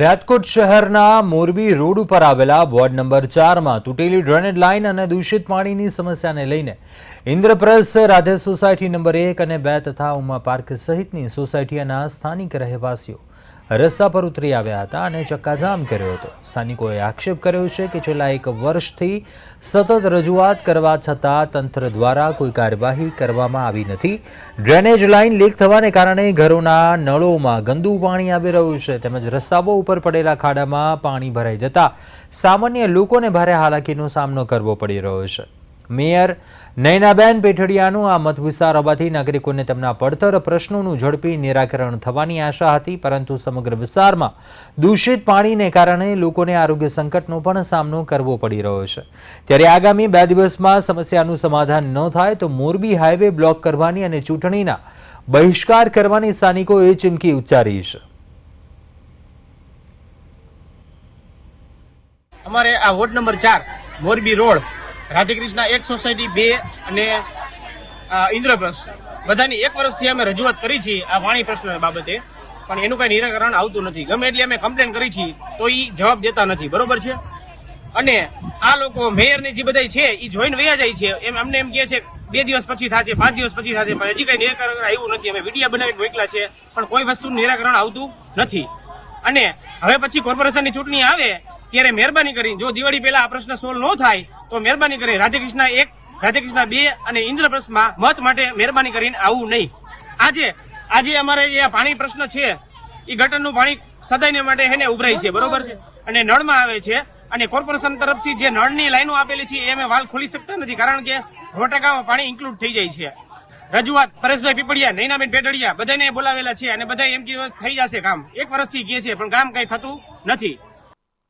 રાજકોટ શહેરના મોરબી રોડ ઉપર આવેલા વોર્ડ નંબર ચારમાં તૂટેલી ડ્રેનેજ લાઇન અને દૂષિત પાણીની સમસ્યાને લઈને ઇન્દ્રપ્રસ્થ રાધે સોસાયટી નંબર એક અને બે તથા ઉમા પાર્ક સહિતની સોસાયટીના સ્થાનિક રહેવાસીઓ રસ્તા પર ઉતરી આવ્યા હતા અને ચક્કાજામ કર્યો હતો. સ્થાનિકોએ આક્ષેપ કર્યો છે કે છેલ્લા એક વર્ષથી સતત રજૂઆત કરવા છતાં તંત્ર દ્વારા કોઈ કાર્યવાહી કરવામાં આવી નથી. ડ્રેનેજ લાઇન લીક થવાને કારણે ઘરોના નળોમાં ગંદુ પાણી આવી રહ્યું છે તેમજ રસ્તાઓ ઉપર પડેલા ખાડામાં પાણી ભરાઈ જતા સામાન્ય લોકોને ભારે હાલાકીનો સામનો કરવો પડી રહ્યો છે. મેયર નયનાબેન પેઠડિયાનું આ મત વિસ્તાર હોવાથી નાગરિકોને તેમના પડતર પ્રશ્નોનું ઝડપી નિરાકરણ થવાની આશા હતી, પરંતુ સમગ્ર વિસ્તારમાં દૂષિત પાણીને કારણે લોકોને આરોગ્ય સંકટનો પણ સામનો કરવો પડી રહ્યો છે. ત્યારે આગામી બે દિવસમાં સમસ્યાનું સમાધાન ન થાય તો મોરબી હાઈવે બ્લોક કરવાની અને ચૂંટણીના બહિષ્કાર કરવાની સ્થાનિકોએ ચીમકી ઉચ્ચારી છે. અમારે આ વોર્ડ નંબર ચાર, મોરબી રોડ, રાધેકૃષ્ણ એક સોસાયટી બે અને ઇન્દ્રપ્રસ્થ બધાની એક વર્ષથી અમે રજૂઆત કરી છે આ પાણી પ્રશ્ન બાબતે, પણ એનું કઈ નિરાકરણ આવતું નથી. ગમે એટલી અમે કમ્પ્લેન કરી છે, તો એ જવાબ દેતા નથી. બરોબર છે? અને આ લોકો મેયરની જે બધા છે એ જોઈને વયા જાય છે. એમ, અમને એમ કહે છે, બે દિવસ પછી થશે, પાંચ દિવસ પછી થશે, પણ હજી કઈ નિરાકરણ આવ્યું નથી. અમે વિડીયા બનાવીને મોકલા છે, પણ કોઈ વસ્તુનું નિરાકરણ આવતું નથી. અને હવે પછી કોર્પોરેશનની ચૂંટણી આવે ત્યારે મહેરબાની કરીને જો દિવાળી પહેલા આ પ્રશ્ન સોલ્વ ન થાય, તો મહેરબાની કરી રાધેકૃષ્ણ એક, રાધેકૃષ્ણ બે અને ઇન્દ્રપ્રસ્થમાં મત માટે મહેરબાની કરીને આવું નહીં. આજે આજે અમારે જે પાણી પ્રશ્ન છે એ ગટરનું પાણી સદાયને માટે એને ઉભરાય છે, બરોબર છે? અને નળમાં આવે છે, અને કોર્પોરેશન તરફથી જે નળની લાઈનો આપેલી છે, એ અમે વાલ ખોલી શકતા નથી, કારણ કે સો પાણી ઇન્ક્લુડ થઈ જાય છે. રજૂઆત પરેશભાઈ પીપળિયા, નૈનાબેન પેટડિયા બધાને બોલાવેલા છે અને બધા એમ કે થઈ જશે કામ. એક વર્ષથી કહે છે, પણ કામ કઈ થતું નથી.